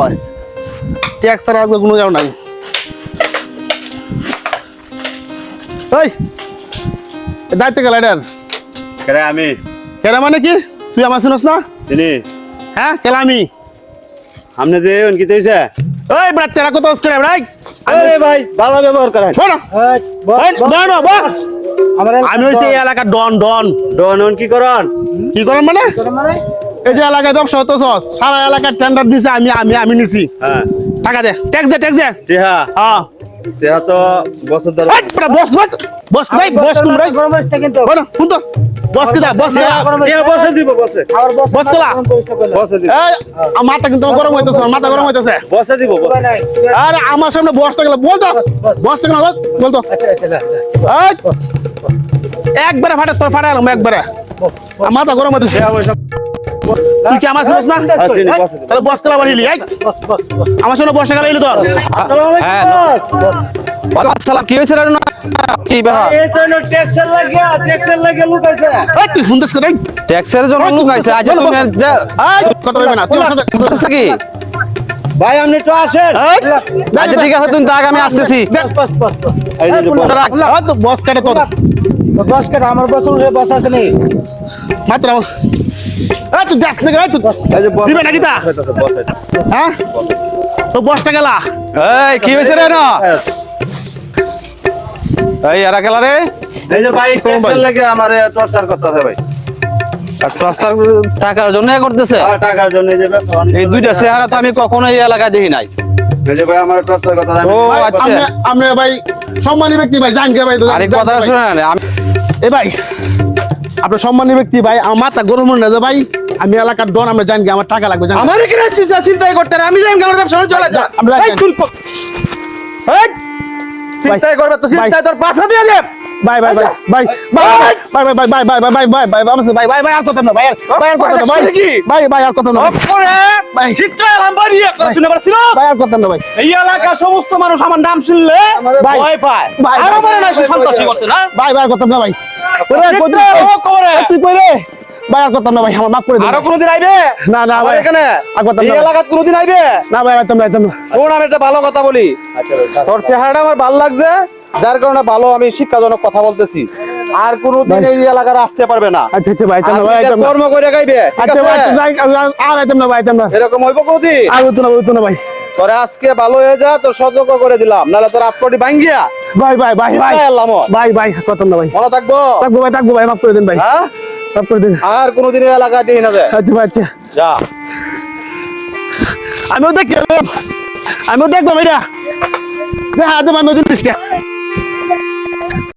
হয় ট্যাক্স ছাড়া আজকে কোনো যাও নাই। ওই দায়িত্ব গেল এটার করে আমি? কেরা মানে কি? তুই আমার চিনস না? চিনি। হ্যাঁ কেলা আমি? আপনি যে কি ওই বেড়া তেরা কত করে বেড়াই আরে ভাই ভালো ব্যবহার করেন। শোনো এই, বস। আমি হইছি এই এলাকার ডন ডন। ডন কি করন? কি করন মানে? এই যে এলাকায় ব্যবসা হতো সস সারা এলাকার টেন্ডার দিছে আমি আমি আমি নিছি। হ্যাঁ। টাকা দে ট্যাক্স দে ট্যাক্স দে। টিহা হ্যাঁ। টিহা তো বছর ধরে বস বস বস ভাই বস তুমি ভাই বলো কোন তো বস কি দা বস কি দা টিহা বসে। দিব বসে। বস কেলা বসে দিব। এই আমার মাথা কিন্তু গরম হইতেছে মাথা গরম হইতেছে। বসে দিব বসে। আরে আমার সামনে বসটা গেল বল তো বসটা গেল বল তো এই, একবারে ফাটে তোর ফাটে এলাম একবারে মাথা গরম তুই কি আমার শুনিস না হ্যাঁ, চিনি, বসে দিব। তাহলে বস কেলা বাড়িলি আমার সামনে বসটা গেল তোর হ্যাঁ আসসালাম কি হয়েছে না কি ব্যাপার এই তো ট্যাক্সের লাগিয়া ট্যাক্সের লাগিয়া লুকাইছে এই তুই শুনতেছ কেন ট্যাক্সের জন্য লোক আজ তুমি যা এই কথা না তুই সাথে বুঝছিস কি ভাই আপনি একটু আসেন আচ্ছা ঠিক আছে তুমি দাগ আমি আসতেছি বস। তো বস কাটে তোর আমার বছর বস আছে নেই মাত্র এই তুই যাস না তুই এই যে বস। দিবে নাকি তা? হ্যাঁ? তো বসটা গেলা? এই কি হয়েছে রে না এই এরা গেলা রে? এই যে ভাই শোন ভাই। আমারে টর্চার ভাই? টর্চার টাকার জন্য করতেছে? আর টাকার জন্য এই দুইটা চেহারা তো আমি কখনো এই এলাকায় দেখি নাই। ভাই আমার টর্চার ও আচ্ছা। আমরা ভাই সম্মানী ব্যক্তি ভাই জান কে ভাই তো আরেক কথা শুনেন আমি এ ভাই আপনার সম্মানী ব্যক্তি ভাই আমার মাথা গরম না যে ভাই আমি এলাকার ডন আমরা জানি আমার টাকা লাগবে আমার এখানে চিন্তাই করতে আমি জানি আমার ব্যবসা চলে যা চিন্তাই করবে তো চিন্তাই তোর পাশা দিয়ে দে ভাই ভাই ভাই ভাই ভাই ভাই ভাই ভাই ভাই ভাই ভাই ভাই ভাই ভাই ভাই ভাই আর কথা না ভাই ভাই আর কথা না ভাই ভাই ভাই আর কথা না। করে ভাই। চিত্রালাম বাড়ি একটা শুনে পারছিল ভাই আর কথা না ভাই এই এলাকার সমস্ত মানুষ আমার নাম শুনলে ভাই। ভয় পায় ভাই। আর আমার না সন্ত্রাসী করছে না ভাই ভাই আর কথা না ভাই ওরে, চিত্রা, তুই? ও কবরে। এ, তুই কই রে? ভাই আর কথা না ভাই আমার মাফ করে দিন আরও কোনোদিন আইবে? না না ভাই। এখানে? আর কথা না এলাকাত কোনোদিন আইবে? না ভাই আইতাম না আইতাম না। শোন আমি একটা ভালো কথা বলি। তোর চেহারাটা আমার ভালো লাগছে যার কারণে ভালো আমি শিক্ষাজনক কথা বলতেছি। আর কোনোদিন এই এলাকার আসতে পারবে না। আচ্ছা আচ্ছা ভাই আইতাম ভাই নিজের আইতাম না। কর্ম করে গাইবে আচ্ছা ভাই আচ্ছা, যাই আর আইতাম না ভাই আইতাম না। এরকম হইব কোনদিন? আর হইতো না হইতো না ভাই। তোরে আজকে ভালো হয়ে যা তোর সতর্ক করে দিলাম। নাহলে তোর আপকটি ভাঙ্গিয়া ভাই ভাই ভাই ভাই। আল্লাহ ভাই ভাই কত না ভাই। ভালো থাকব? থাকব ভাই থাকব ভাই মাফ করে দিন ভাই। হ্যাঁ? মাফ করে দিন। আর কোনোদিন এলাকা দিই না যায় আচ্ছা আচ্ছা। যা। আমিও দেখলাম। আমিও দেখব ভাইরা দেখা আমিও জিনিসটা